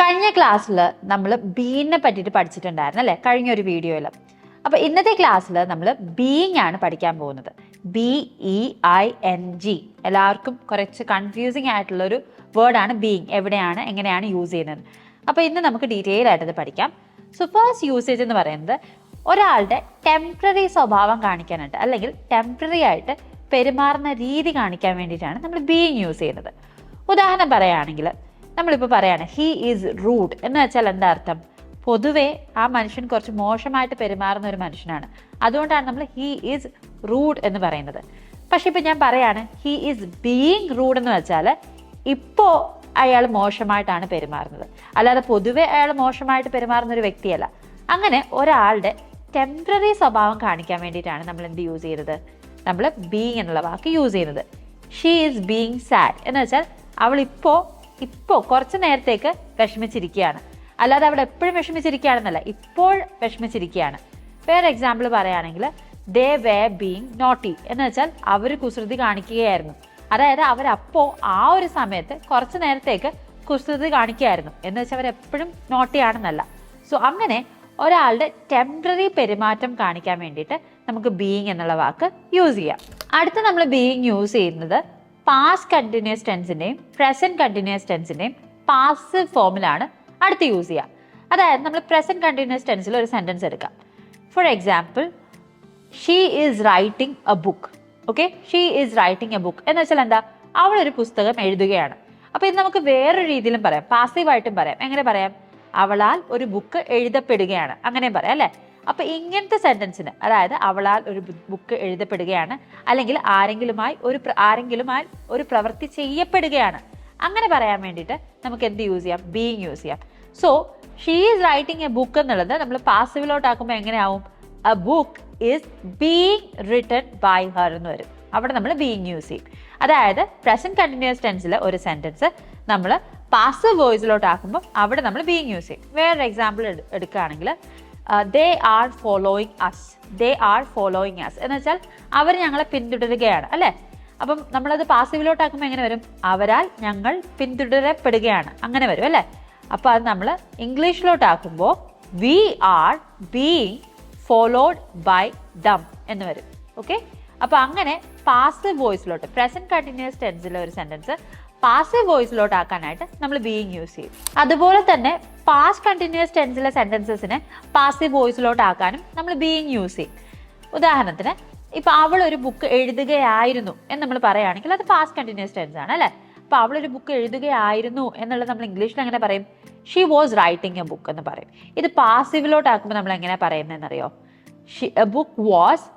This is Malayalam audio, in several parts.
കഴിഞ്ഞ ക്ലാസ്സിൽ നമ്മൾ ബീയിനെ പറ്റിയിട്ട് പഠിച്ചിട്ടുണ്ടായിരുന്നു അല്ലേ? കഴിഞ്ഞ ഒരു വീഡിയോയിൽ അപ്പോൾ ഇന്നത്തെ ക്ലാസ്സിൽ നമ്മൾ ബീയിങ് ആണ് പഠിക്കാൻ പോകുന്നത്. B E I N G എല്ലാവർക്കും കുറച്ച് കൺഫ്യൂസിങ് ആയിട്ടുള്ളൊരു വേർഡാണ് ബീയിങ് എവിടെയാണ് എങ്ങനെയാണ് യൂസ് ചെയ്യുന്നത്? അപ്പോൾ ഇന്ന് നമുക്ക് ഡീറ്റെയിൽ ആയിട്ട് ഇത് പഠിക്കാം. സോ ഫസ്റ്റ് യൂസേജ് എന്ന് പറയുന്നത് ഒരാളുടെ ടെമ്പററി സ്വഭാവം കാണിക്കാനായിട്ട് അല്ലെങ്കിൽ ടെമ്പററി ആയിട്ട് പെരുമാറുന്ന രീതി കാണിക്കാൻ വേണ്ടിയിട്ടാണ് നമ്മൾ ബീയിങ് യൂസ് ചെയ്യുന്നത്. ഉദാഹരണം പറയുകയാണെങ്കിൽ നമ്മളിപ്പോൾ പറയാണ് ഹീ ഈസ് റൂഡ് എന്ന് വെച്ചാൽ എന്താ അർത്ഥം? പൊതുവേ ആ മനുഷ്യൻ കുറച്ച് മോശമായിട്ട് പെരുമാറുന്ന ഒരു മനുഷ്യനാണ്. അതുകൊണ്ടാണ് നമ്മൾ ഹീ ഈസ് റൂഡ് എന്ന് പറയുന്നത്. പക്ഷെ ഇപ്പം ഞാൻ പറയാണ് ഹീ ഈസ് ബീയിങ് റൂഡ് എന്ന് വെച്ചാൽ ഇപ്പോൾ അയാൾ മോശമായിട്ടാണ് പെരുമാറുന്നത്. അല്ലാതെ പൊതുവെ അയാൾ മോശമായിട്ട് പെരുമാറുന്ന ഒരു വ്യക്തിയല്ല. അങ്ങനെ ഒരാളുടെ ടെമ്പററി സ്വഭാവം കാണിക്കാൻ വേണ്ടിയിട്ടാണ് നമ്മൾ എന്ത് യൂസ് ചെയ്യുന്നത് നമ്മൾ ബീയിങ് എന്നുള്ള വാക്ക് യൂസ് ചെയ്യുന്നത്. ഷീ ഈസ് ബീയിങ് സാഡ് എന്ന് വെച്ചാൽ അവൾ ഇപ്പോൾ കുറച്ച് നേരത്തേക്ക് വിഷമിച്ചിരിക്കുകയാണ്. അല്ലാതെ അവിടെ എപ്പോഴും വിഷമിച്ചിരിക്കുകയാണെന്നല്ല ഇപ്പോൾ വിഷമിച്ചിരിക്കുകയാണ്. വേറെ എക്സാമ്പിൾ പറയുകയാണെങ്കിൽ ദേ വേ ബീങ് നോട്ടി എന്ന് വെച്ചാൽ അവർ കുസൃതി കാണിക്കുകയായിരുന്നു. അതായത് അവരപ്പോൾ ആ ഒരു സമയത്ത് കുറച്ച് നേരത്തേക്ക് കുസൃതി കാണിക്കുകയായിരുന്നു. എന്ന് വെച്ചാൽ അവരെപ്പോഴും നോട്ടിയാണെന്നല്ല സോ അങ്ങനെ ഒരാളുടെ ടെമ്പററി പെരുമാറ്റം കാണിക്കാൻ വേണ്ടിയിട്ട് നമുക്ക് ബീയിങ് എന്നുള്ള വാക്ക് യൂസ് ചെയ്യാം. അടുത്ത നമ്മൾ ബീയിങ് യൂസ് ചെയ്യുന്നത് പാസ്റ്റ് കണ്ടിന്യൂസ് ടെൻസിന്റെയും പ്രസന്റ് കണ്ടിന്യൂസ് ടെൻസിന്റെയും പാസ് ഫോമിലാണ് അടുത്ത് യൂസ് ചെയ്യുക. അതായത് നമ്മൾ പ്രസന്റ് കണ്ടിന്യൂസ് ടെൻസിൽ ഒരു സെന്റൻസ് എടുക്കാം. For example she is writing a book okay she is writing a book എന്ന് വെച്ചാൽ എന്താ? അവൾ ഒരു പുസ്തകം എഴുതുകയാണ്. അപ്പോൾ ഇത് നമുക്ക് വേറൊരു രീതിയിലും പറയാം. പാസീവായിട്ടും പറയാം. എങ്ങനെ പറയാം? അവളാൽ ഒരു ബുക്ക് എഴുതപ്പെടുകയാണ്. അങ്ങനെ പറയാം അല്ലേ? അപ്പൊ ഇങ്ങനത്തെ സെന്റൻസിന് അതായത് അവളാൽ ഒരു ബുക്ക് എഴുതപ്പെടുകയാണ് അല്ലെങ്കിൽ ആരെങ്കിലുമായി ഒരു ആരെങ്കിലും ആരെങ്കിലുമായി ഒരു പ്രവൃത്തി ചെയ്യപ്പെടുകയാണ്. അങ്ങനെ പറയാൻ വേണ്ടിയിട്ട് നമുക്ക് എന്ത് യൂസ് ചെയ്യാം? ബീങ് യൂസ് ചെയ്യാം. So she is writing a book എന്നുള്ളത് നമ്മൾ പാസിബിലോട്ടാക്കുമ്പോൾ എങ്ങനെയാവും? A book is being written by her എന്ന് വരും. അവിടെ നമ്മൾ ബീങ് യൂസ് ചെയ്യും. അതായത് പ്രസന്റ് കണ്ടിന്യൂസ് ടെൻസിൽ ഒരു സെന്റൻസ് നമ്മൾ പാസീവ് വോയിസിലോട്ടാക്കുമ്പോൾ അവിടെ നമ്മൾ ബീങ് യൂസ് ചെയ്യും. വേറൊരു എക്സാമ്പിൾ എടുക്കുകയാണെങ്കിൽ they are following us they are following us എന്ന് വെച്ചാൽ അവർ ഞങ്ങളെ പിന്തുടരുകയാണ് അല്ലേ? അപ്പം നമ്മളത് പാസീവിലോട്ടാക്കുമ്പോൾ എങ്ങനെ വരും? അവരാൽ ഞങ്ങൾ പിന്തുടരപ്പെടുകയാണ്. അങ്ങനെ വരും അല്ലേ? അപ്പോൾ അത് നമ്മൾ ഇംഗ്ലീഷിലോട്ടാക്കുമ്പോൾ we are being followed by them എന്ന് വരും. ഓക്കെ അപ്പോൾ അങ്ങനെ പാസീവ് വോയിസിലോട്ട് പ്രസന്റ് കണ്ടിന്യൂസ് ടെൻസിലെ ഒരു സെന്റൻസ് പാസീവ് വോയിസിലോട്ട് ആക്കാനായിട്ട് നമ്മൾ ബീയിങ് യൂസ് ചെയ്യും. അതുപോലെ തന്നെ പാസ്റ്റ് കണ്ടിന്യൂസ് ടെൻസിലെ സെന്റൻസസിനെ പാസീവ് വോയിസിലോട്ട് ആക്കാനും നമ്മൾ ബീയിങ് യൂസ് ചെയ്യും. ഉദാഹരണത്തിന് ഇപ്പം അവൾ ഒരു ബുക്ക് എഴുതുകയായിരുന്നു എന്ന് നമ്മൾ പറയുകയാണെങ്കിൽ അത് പാസ്റ്റ് കണ്ടിന്യൂസ് ടെൻസ് ആണ് അല്ലേ? അപ്പോൾ അവൾ ഒരു ബുക്ക് എഴുതുകയായിരുന്നു എന്നുള്ളത് നമ്മൾ ഇംഗ്ലീഷിൽ എങ്ങനെ പറയും? She was writing a book എന്ന് പറയും. ഇത് പാസീവിലോട്ട് ആക്കുമ്പോൾ നമ്മൾ എങ്ങനെ പറയുന്നതെന്നറിയോ? She a book was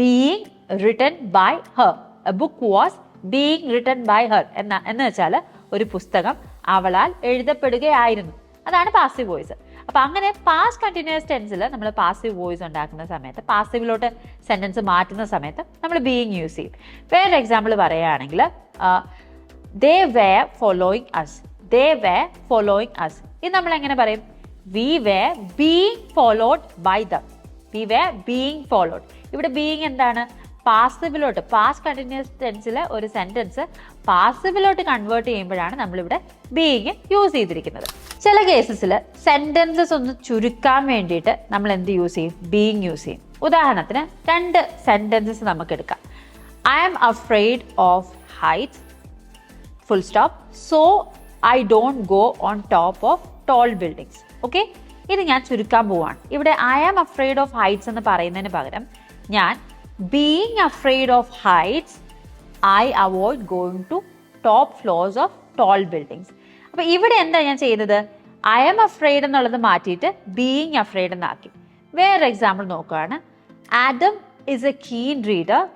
being written by her a book was being written by her എന്ന എന്ന് വെച്ചാൽ ഒരു പുസ്തകം അവളാൽ എഴുതപ്പെടുകയായിരുന്നു. അതാണ് പാസീവ് വോയിസ് അപ്പൊ അങ്ങനെ പാസ്റ്റ് കണ്ടിന്യൂസ് ടെൻസിൽ നമ്മൾ പാസീവ് വോയിസ് ഉണ്ടാക്കുന്ന സമയത്ത് പാസീവിലോട്ട് സെന്റൻസ് മാറ്റുന്ന സമയത്ത് നമ്മൾ ബീയിങ് യൂസ് ചെയ്യും. വേറൊരു എക്സാമ്പിൾ പറയുകയാണെങ്കിൽ they were following us they were following us ഇത് നമ്മൾ എങ്ങനെ പറയും? We were being followed by them we were being followed ഇവിടെ ബീയിങ് എന്താണ്? പാസിബിലോട്ട് പാസ്റ്റ് കണ്ടിന്യൂസ് ടെൻസിലെ ഒരു സെന്റൻസ് പാസിബിലോട്ട് കൺവേർട്ട് ചെയ്യുമ്പോഴാണ് നമ്മളിവിടെ ബീയിങ് യൂസ് ചെയ്തിരിക്കുന്നത്. ചില കേസസിൽ സെന്റൻസസ് ഒന്ന് ചുരുക്കാൻ വേണ്ടിയിട്ട് നമ്മൾ എന്ത് യൂസ് ചെയ്യും? ബീയിങ് യൂസ് ചെയ്യും. ഉദാഹരണത്തിന് രണ്ട് സെന്റൻസസ് നമുക്ക് എടുക്കാം. I am afraid of height full stop so I don't go on top of tall buildings okay ഇത് ഞാൻ ചുരുക്കാൻ പോവാണ്. ഇവിടെ I am afraid of heights എന്ന് പറയുന്നതിന് പകരം ഞാൻ being afraid of heights I avoid going to top floors of tall buildings അപ്പോൾ ഇവിടെ എന്താ ഞാൻ ചെയ്തത് ഐ എം അഫ്രെയ്ഡ് എന്നുള്ളത് മാറ്റിയിട്ട് ബീയിങ് അഫ്രെയ്ഡ് എന്നാക്കി. വേറൊരു എക്സാമ്പിൾ നോക്കുകയാണ്. Adam is a keen reader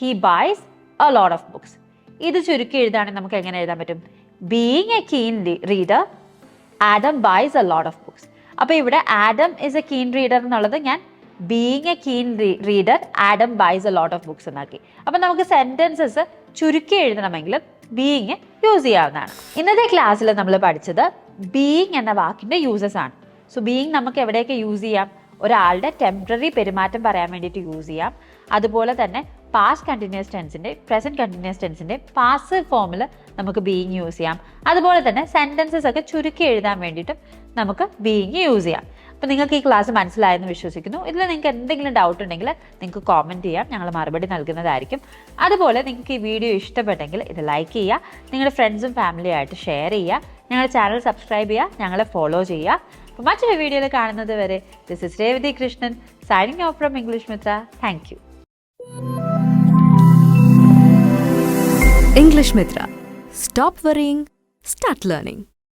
he buys a lot of books ഇത് ചുരുക്കി എഴുതാണെങ്കിൽ നമുക്ക് എങ്ങനെ എഴുതാൻ പറ്റും? Being a keen reader Adam buys a lot of books അപ്പോൾ ഇവിടെ Adam is a keen reader എന്നുള്ളത് ഞാൻ being a keen reader Adam buys a lot of books എന്നാക്കി. അപ്പം നമുക്ക് സെന്റൻസസ് ചുരുക്കി എഴുതണമെങ്കിൽ ബീങ് യൂസ് ചെയ്യാവുന്നതാണ്. ഇന്നത്തെ ക്ലാസ്സിൽ നമ്മൾ പഠിച്ചത് ബീങ് എന്ന വാക്കിന്റെ യൂസസ് ആണ്. സോ ബീങ് നമുക്ക് എവിടെയൊക്കെ യൂസ് ചെയ്യാം? ഒരാളുടെ ടെമ്പററി പെരുമാറ്റം പറയാൻ വേണ്ടിയിട്ട് യൂസ് ചെയ്യാം. അതുപോലെ തന്നെ പാസ്റ്റ് കണ്ടിന്യൂസ് ടെൻസിന്റെ പ്രസന്റ് കണ്ടിന്യൂസ് ടെൻസിന്റെ പാസ് ഫോമിൽ നമുക്ക് ബീയിങ് യൂസ് ചെയ്യാം. അതുപോലെ തന്നെ സെന്റൻസസ് ഒക്കെ ചുരുക്കി എഴുതാൻ വേണ്ടിയിട്ടും നമുക്ക് ബീയിങ് യൂസ് ചെയ്യാം. അപ്പോൾ നിങ്ങൾക്ക് ഈ ക്ലാസ് മനസ്സിലായെന്ന് വിശ്വസിക്കുന്നു. ഇതിൽ നിങ്ങൾക്ക് എന്തെങ്കിലും ഡൗട്ട് ഉണ്ടെങ്കിൽ നിങ്ങൾക്ക് കോമന്റ് ചെയ്യാം. ഞങ്ങൾ മറുപടി നൽകുന്നതായിരിക്കും. അതുപോലെ നിങ്ങൾക്ക് ഈ വീഡിയോ ഇഷ്ടപ്പെട്ടെങ്കിൽ ഇത് ലൈക്ക് ചെയ്യുക. നിങ്ങളുടെ ഫ്രണ്ട്സും ഫാമിലിയായിട്ട് ഷെയർ ചെയ്യുക. ഞങ്ങളുടെ ചാനൽ സബ്സ്ക്രൈബ് ചെയ്യുക. ഞങ്ങളെ ഫോളോ ചെയ്യുക. അപ്പോൾ മറ്റൊരു വീഡിയോയിൽ കാണുന്നത് വരെ this is Revathi Krishnan signing off from English Mitra thank you English Mitra. Stop worrying, start learning.